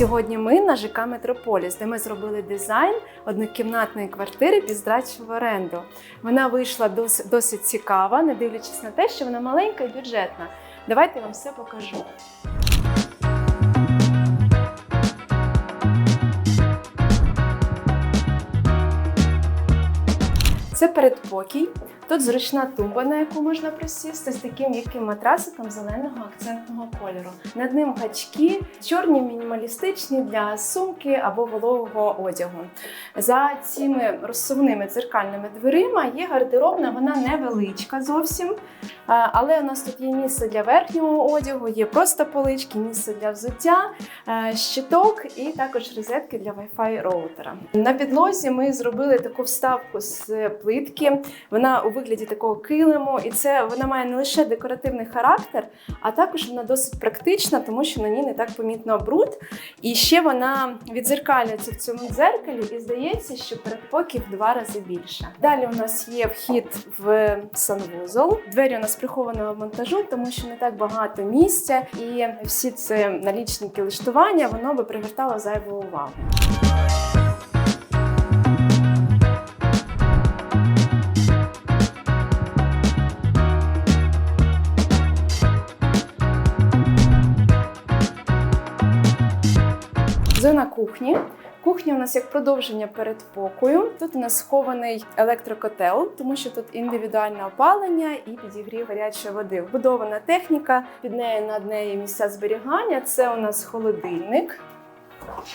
Сьогодні ми на ЖК Метрополіс, де ми зробили дизайн однокімнатної квартири під здачу в оренду. Вона вийшла дос- досить цікава, не дивлячись на те, що вона маленька і бюджетна. Давайте я вам все покажу. Це передпокій. Тут зручна тумба, на яку можна присісти з таким м'яким матрасиком зеленого акцентного кольору. Над ним гачки, чорні мінімалістичні для сумки або вологого одягу. За цими розсувними дзеркальними дверима є гардеробна, вона невеличка зовсім. Але у нас тут є місце для верхнього одягу, є просто полички, місце для взуття, е, щиток і також розетки для Wi-Fi роутера. На підлозі ми зробили таку вставку з плитки. Вона у вигляді такого килиму, і це вона має не лише декоративний характер, а також вона досить практична, тому що на ній не так помітно бруд. І ще вона відзеркалюється в цьому дзеркалі, і здається, що передпокій в два рази більше. Далі у нас є вхід в санвузол. Двері у нас прихованого монтажу, тому що не так багато місця, і всі ці налічники лиштування воно би привертало зайву увагу. Зона кухні. Кухня у нас як продовження передпокою. Тут у нас схований електрокотел, тому що тут індивідуальне опалення і підігрів гарячої води. Вбудована техніка, під нею над нею місця зберігання. Це у нас холодильник.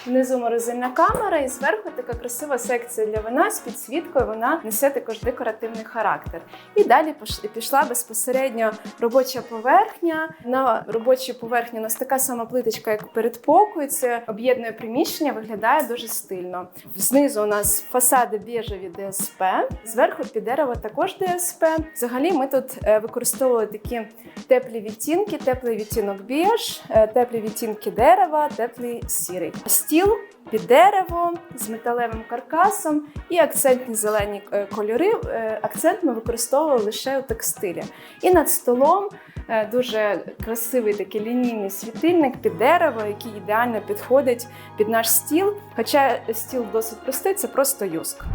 Внизу морозильна камера, і зверху така красива секція для вина з підсвіткою. Вона несе також декоративний характер. І далі пішла безпосередньо робоча поверхня. На робочій поверхні у нас така сама плиточка, як передпокою. Це об'єднує приміщення, виглядає дуже стильно. Знизу у нас фасади біжеві ДСП, зверху під дерево також ДСП. Взагалі, ми тут е, використовували такі теплі відтінки, теплий відтінок біж, е, теплі відтінки дерева, теплий сірий. Стіл під дерево з металевим каркасом і акцентні зелені е, кольори. Е, Акцент ми використовували лише у текстилі. І над столом е, дуже красивий такий лінійний світильник під дерево, який ідеально підходить під наш стіл. Хоча стіл досить простий, це просто юск.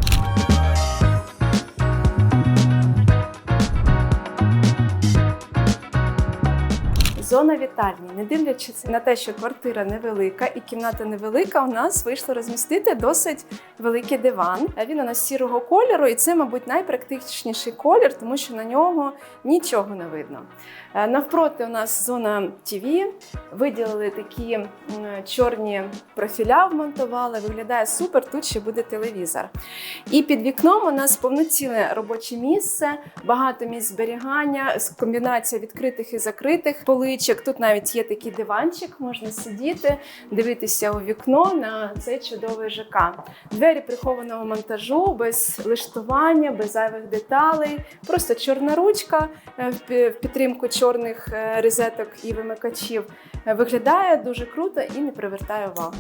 Зона вітальні. Не дивлячись на те, що квартира невелика і кімната невелика, у нас вийшло розмістити досить великий диван. Він у нас сірого кольору, і це, мабуть, найпрактичніший колір, тому що на нього нічого не видно. Е, Навпроти у нас зона ТВ. Виділили такі чорні профіля, вмонтували. Виглядає супер. Тут ще буде телевізор. І під вікном у нас повноцінне робоче місце, багато місць зберігання, комбінація відкритих і закритих поличок. Тут навіть є такий диванчик, можна сидіти, дивитися у вікно на цей чудовий ЖК. Двері прихованого монтажу, без лиштування, без зайвих деталей, просто чорна ручка е, в підтримку чорних е, розеток і вимикачів. Е, Виглядає дуже круто і не привертає увагу.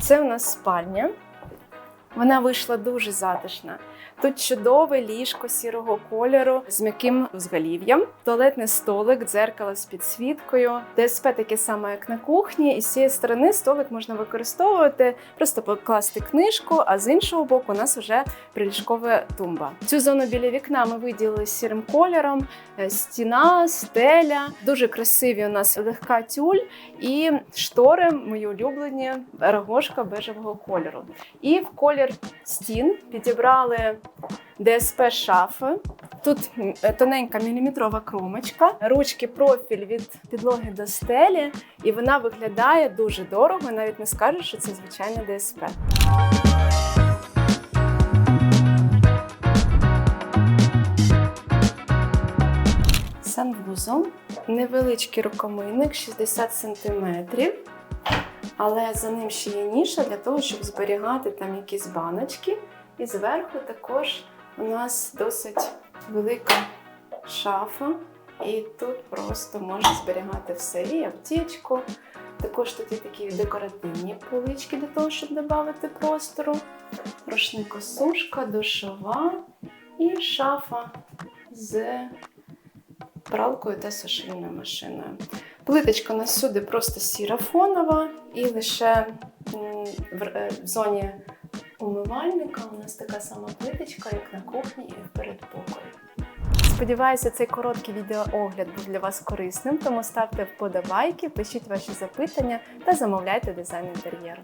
Це у нас спальня. Вона вийшла дуже затишна. Тут чудове ліжко сірого кольору з м'яким взголів'ям, туалетний столик, дзеркало з підсвіткою, ДСП таке саме, як на кухні. І з цієї сторони столик можна використовувати, просто покласти книжку, а з іншого боку у нас вже приліжкова тумба. Цю зону біля вікна ми виділили сірим кольором, е, стіна, стеля. Дуже красиві у нас легка тюль і штори, мої улюблені, рогошка бежевого кольору. І в колір стін підібрали ДСП шафи. Тут тоненька міліметрова кромочка, ручки профіль від підлоги до стелі, і вона виглядає дуже дорого. Навіть не скажу, що це звичайне ДСП. Санвузол, невеличкий рукомийник 60 см, але за ним ще є ніша для того, щоб зберігати там якісь баночки. І зверху також у нас досить велика шафа, і тут просто можна зберігати все. І аптечку. Також тут є такі декоративні полички для того, щоб додати простору. Рушникосушка, душова і шафа з пралкою та сушильною машиною. Плиточка у нас сюди просто сіра фонова, і лише в, е, в зоні умивальника у нас така сама плиточка, як на кухні і в передпокої. Сподіваюся, цей короткий відеоогляд був для вас корисним, тому ставте вподобайки, пишіть ваші запитання та замовляйте дизайн інтер'єру.